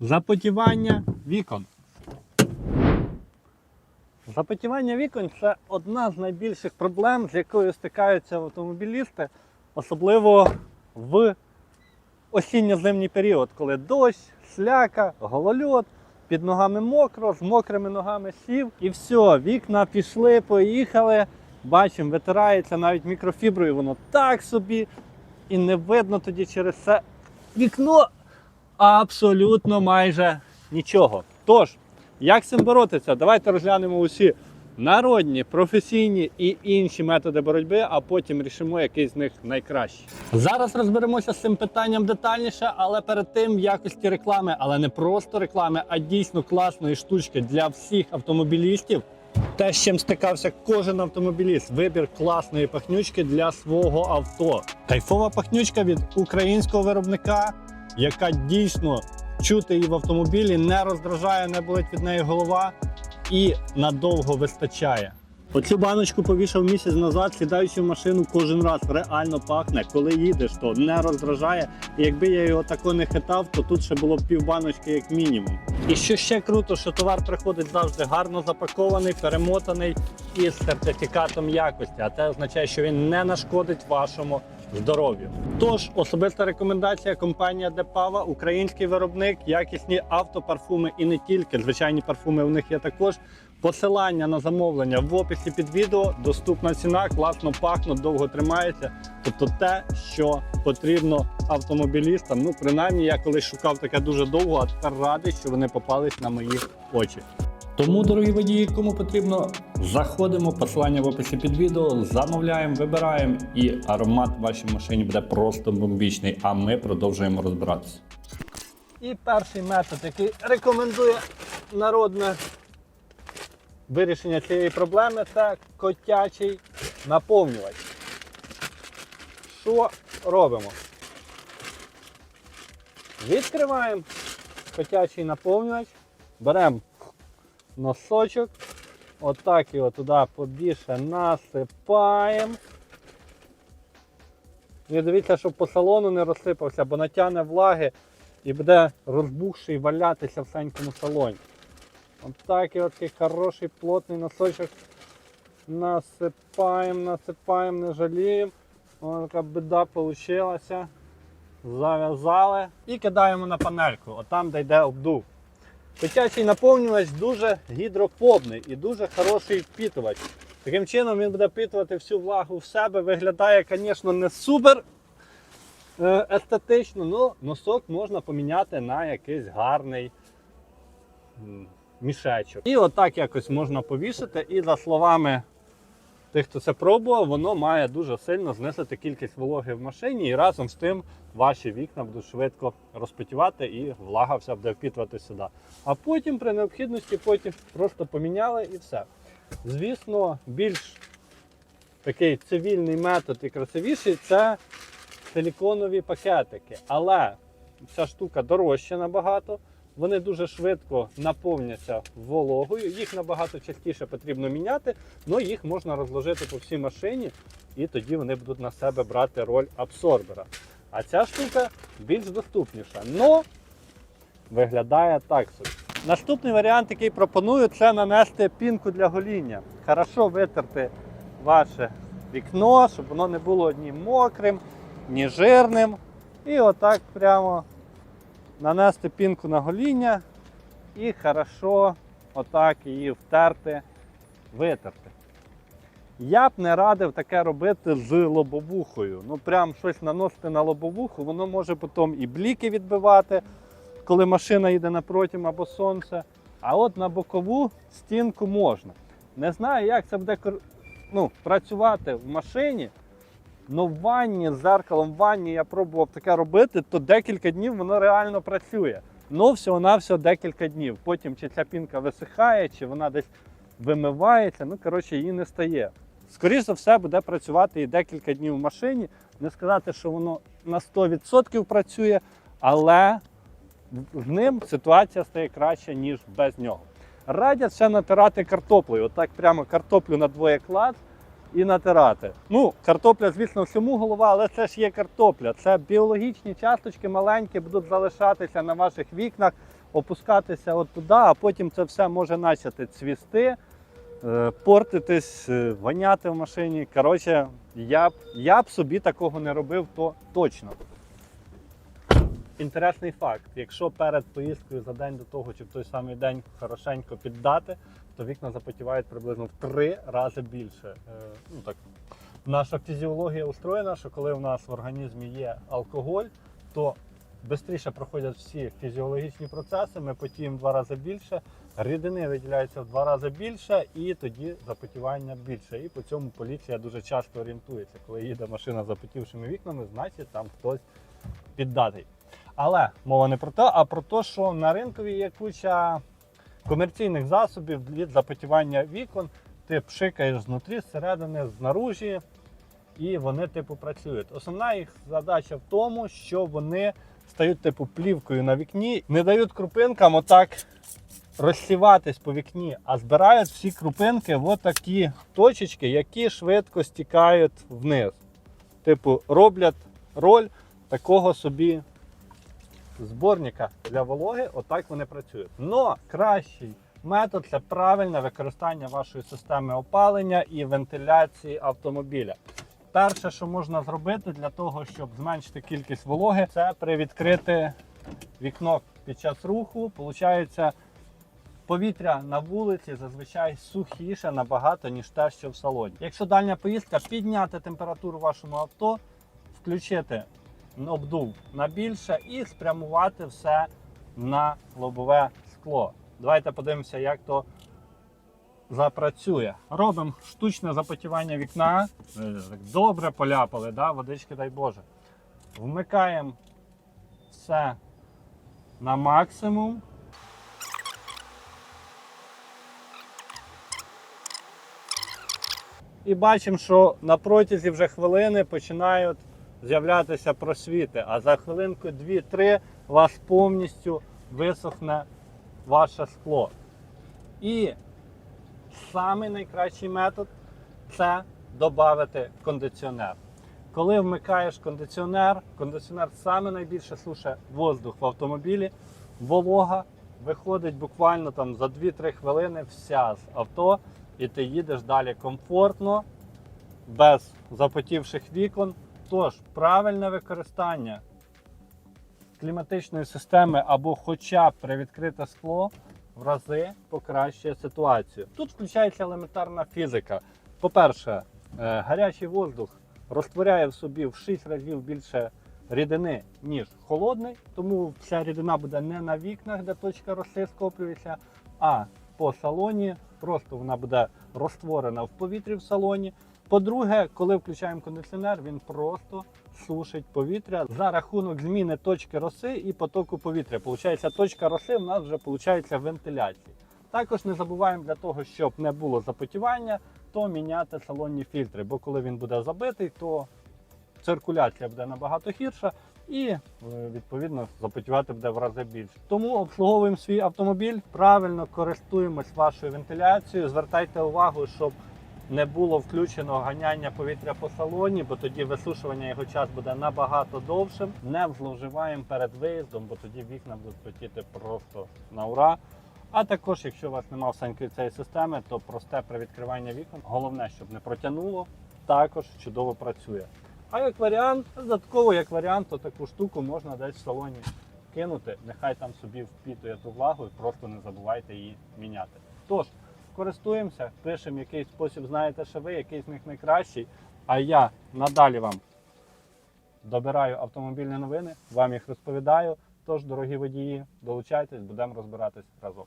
Запотівання вікон. Запотівання вікон це одна з найбільших проблем, з якою стикаються автомобілісти, особливо в осінньо-зимній період, коли дощ, сляка, голольот, під ногами мокро, з мокрими ногами сів, і все, вікна пішли, поїхали. Бачимо, витирається навіть мікрофіброю, воно так собі, і не видно тоді через це вікно абсолютно майже нічого. Тож, як з цим боротися? Давайте розглянемо усі народні, професійні і інші методи боротьби, а потім рішимо, який з них найкращий. Зараз розберемося з цим питанням детальніше, але перед тим в якості реклами, але не просто реклами, а дійсно класної штучки для всіх автомобілістів. Те, з чим стикався кожен автомобіліст, вибір класної пахнючки для свого авто. Кайфова пахнючка від українського виробника, яка дійсно чути її в автомобілі, не роздражає, не болить від неї голова і надовго вистачає. Оцю баночку повішав місяць назад, сідаючи в машину, кожен раз реально пахне. Коли їдеш, то не роздражає. І якби я його тако не хитав, то тут ще було б пів баночки як мінімум. І що ще круто, що товар приходить завжди гарно запакований, перемотаний і з сертифікатом якості. А це означає, що він не нашкодить вашому здоров'ю. Тож особиста рекомендація компанія Депава, український виробник, якісні автопарфуми і не тільки. Звичайні парфуми у них є також. Посилання на замовлення в описі під відео, доступна ціна, класно пахнуть, довго тримається. Тобто те, що потрібно автомобілістам. Ну, принаймні, я колись шукав таке дуже довго, а тепер радий, що вони попались на мої очі. Тому, дорогі водії, кому потрібно, заходимо, посилання в описі під відео, замовляємо, вибираємо, і аромат в вашій машині буде просто бомбічний. А ми продовжуємо розбиратися. І перший метод, який рекомендує народне вирішення цієї проблеми, це котячий наповнювач. Що робимо? Відкриваємо котячий наповнювач, беремо носочок, отак його туди побільше насипаємо. І дивіться, щоб по салону не розсипався, бо натягне влаги і буде розбухший валятися в санькому салоні. Отак і такий хороший плотний носочок насипаємо, насипаємо, не жаліємо. Ось така біда вийшла. Зав'язали і кидаємо на панельку, отам, де йде обдув. Котячий наповнювач дуже гідрофобний і дуже хороший впітувач. Таким чином він буде впитувати всю влагу в себе. Виглядає, звісно, не супер е, естетично, але носок можна поміняти на якийсь гарний мішечок. І отак якось можна повісити. І за словами тих, хто це пробував, воно має дуже сильно знизити кількість вологи в машині, і разом з тим ваші вікна будуть швидко розпотівати і влага вся буде впітувати сюди. А потім, при необхідності, потім просто поміняли і все. Звісно, більш такий цивільний метод і красивіший це силіконові пакетики. Але ця штука дорожча набагато. Вони дуже швидко наповняться вологою, їх набагато частіше потрібно міняти, але їх можна розложити по всій машині, і тоді вони будуть на себе брати роль абсорбера. А ця штука більш доступніша. Но виглядає так собі. Наступний варіант, який пропоную, це нанести пінку для гоління. Хорошо витерти ваше вікно, щоб воно не було ні мокрим, ні жирним. І отак прямо нанести пінку на гоління і хорошо отак її втерти, витерти. Я б не радив таке робити з лобовухою. Ну, прям щось наносити на лобовуху, воно може потім і бліки відбивати, коли машина йде напротім або сонце. А от на бокову стінку можна. Не знаю, як це буде ну, працювати в машині. Ну, в ванні з зеркалом в ванні я пробував таке робити, то декілька днів воно реально працює. Ну, всього-навсього декілька днів. Потім чи ця пінка висихає, чи вона десь вимивається. Ну, коротше, її не стає. Скоріше за все, буде працювати і декілька днів в машині. Не сказати, що воно на 100% працює, але з ним ситуація стає краще, ніж без нього. Радять ще натирати картоплею. Отак прямо картоплю на двоє клад і натирати. Ну, картопля, звісно, всьому голова, але це ж є картопля. Це біологічні часточки маленькі будуть залишатися на ваших вікнах, опускатися от туди, а потім це все може почати цвісти, е, портитись, е, воняти в машині. Коротше, я б, я б собі такого не робив, то точно. Інтересний факт: якщо перед поїздкою за день до того чи в той самий день хорошенько піддати, то вікна запотівають приблизно в три рази більше. Е, Ну так наша фізіологія устроєна, що коли в нас в організмі є алкоголь, то швидше проходять всі фізіологічні процеси, ми потіємо два рази більше, рідини виділяється в два рази більше, і тоді запотівання більше. І по цьому поліція дуже часто орієнтується. Коли їде машина з запотівшими вікнами, значить там хтось піддатий. Але мова не про те, а про те, що на ринкові є куча комерційних засобів від запотівання вікон. Ти пшикаєш знутрі, зсередини, знаружі, і вони типу працюють. Основна їх задача в тому, що вони стають типу плівкою на вікні, не дають крупинкам отак розсіватись по вікні, а збирають всі крупинки в отакі точечки, які швидко стікають вниз. Типу, роблять роль такого собі зборника для вологи, отак вони працюють. Но кращий метод це правильне використання вашої системи опалення і вентиляції автомобіля. Перше, що можна зробити для того, щоб зменшити кількість вологи, це привідкрити вікно під час руху. Получається, повітря на вулиці зазвичай сухіше набагато, ніж те, що в салоні. Якщо дальня поїздка, підняти температуру вашому авто, включити обдув на більше і спрямувати все на лобове скло. Давайте подивимося, як то запрацює. Робимо штучне запотівання вікна. Е, Добре поляпали, да? водички дай Боже. Вмикаємо все на максимум. І бачимо, що на протязі вже хвилини починають з'являтися просвіти, а за хвилинку 2-3 у вас повністю висохне ваше скло. І самий найкращий метод це додати кондиціонер. Коли вмикаєш кондиціонер, кондиціонер саме найбільше сушить воздух в автомобілі, волога виходить буквально там за 2-3 хвилини вся з авто, і ти їдеш далі комфортно, без запотівших вікон. Тож, правильне використання кліматичної системи або хоча б привідкрите скло в рази покращує ситуацію. Тут включається елементарна фізика. По-перше, е, гарячий воздух розтворяє в собі в 6 разів більше рідини, ніж холодний, тому вся рідина буде не на вікнах, де точка роси скоплюється, а по салоні. Просто вона буде розтворена в повітрі в салоні. По-друге, коли включаємо кондиціонер, він просто сушить повітря за рахунок зміни точки роси і потоку повітря. Получається, точка роси в нас вже виходить вентиляції. Також не забуваємо для того, щоб не було запотівання, то міняти салонні фільтри. Бо коли він буде забитий, то циркуляція буде набагато гірша і е, відповідно запотівати буде в рази більше. Тому обслуговуємо свій автомобіль, правильно користуємось вашою вентиляцією. Звертайте увагу, щоб не було включено ганяння повітря по салоні, бо тоді висушування його час буде набагато довшим. Не зловживаємо перед виїздом, бо тоді вікна будуть потіти просто на ура. А також, якщо у вас немає всенької цієї системи, то просте при відкриванні вікон, головне, щоб не протягнуло, також чудово працює. А як варіант, додатково як варіант, то таку штуку можна десь в салоні кинути. Нехай там собі впітує ту влагу і просто не забувайте її міняти. Тож, користуємося, пишемо, який спосіб знаєте, що ви, який з них найкращий. А я надалі вам добираю автомобільні новини, вам їх розповідаю. Тож, дорогі водії, долучайтесь, будемо розбиратись разом.